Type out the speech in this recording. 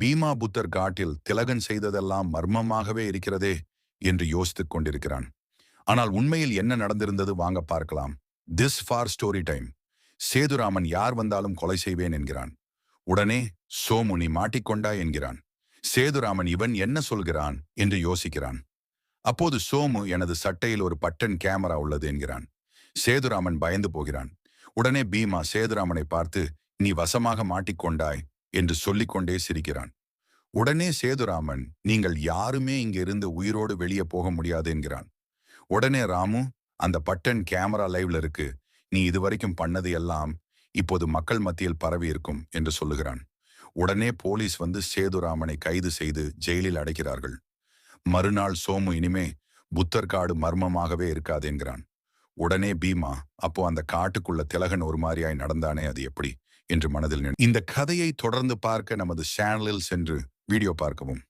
பீமா புத்தர் காட்டில் திலகன் செய்ததெல்லாம் மர்மமாகவே இருக்கிறதே என்று யோசித்துக் கொண்டிருக்கிறான். ஆனால் உண்மையில் என்ன நடந்திருந்தது வாங்க பார்க்கலாம். This for story time Sethuraman யார் வந்தாலும் கொலை செய்வேன் என்கிறான். உடனே சோமு நீ மாட்டிக்கொண்டா என்கிறான். சேதுராமன் இவன் என்ன சொல்கிறான் என்று யோசிக்கிறான். அப்போது சோமு எனது சட்டையில் ஒரு பட்டன் கேமரா உள்ளது என்கிறான். சேதுராமன் பயந்து போகிறான். உடனே பீமா சேதுராமனை பார்த்து நீ வசமாக மாட்டிக்கொண்டாய். என்று சொல்லிக்கொண்டே சிரிக்கிறான். உடனே சேதுராமன் நீங்கள் யாருமே இங்கிருந்து உயிரோடு வெளியே போக முடியாது என்கிறான். உடனே ராமு அந்த பட்டன் கேமரா லைவ்ல இருக்கு. நீ இதுவரைக்கும் பண்ணது எல்லாம் இப்போது மக்கள் மத்தியில் பரவி இருக்கும் என்று சொல்லுகிறான். உடனே போலீஸ் வந்து சேதுராமனை கைது செய்து ஜெயிலில் அடைக்கிறார்கள். மறுநாள் சோமு இனிமே புத்தர் காடு மர்மமாகவே இருக்காது என்கிறான். உடனே பீமா அப்போ அந்த காட்டுக்குள்ள திலகன் ஒரு மாதிரியாய் நடந்தானே அது எப்படி? என்று மனதில் இந்த கதையை தொடர்ந்து பார்க்க நமது சேனலில் சென்று வீடியோ பார்க்கவும்.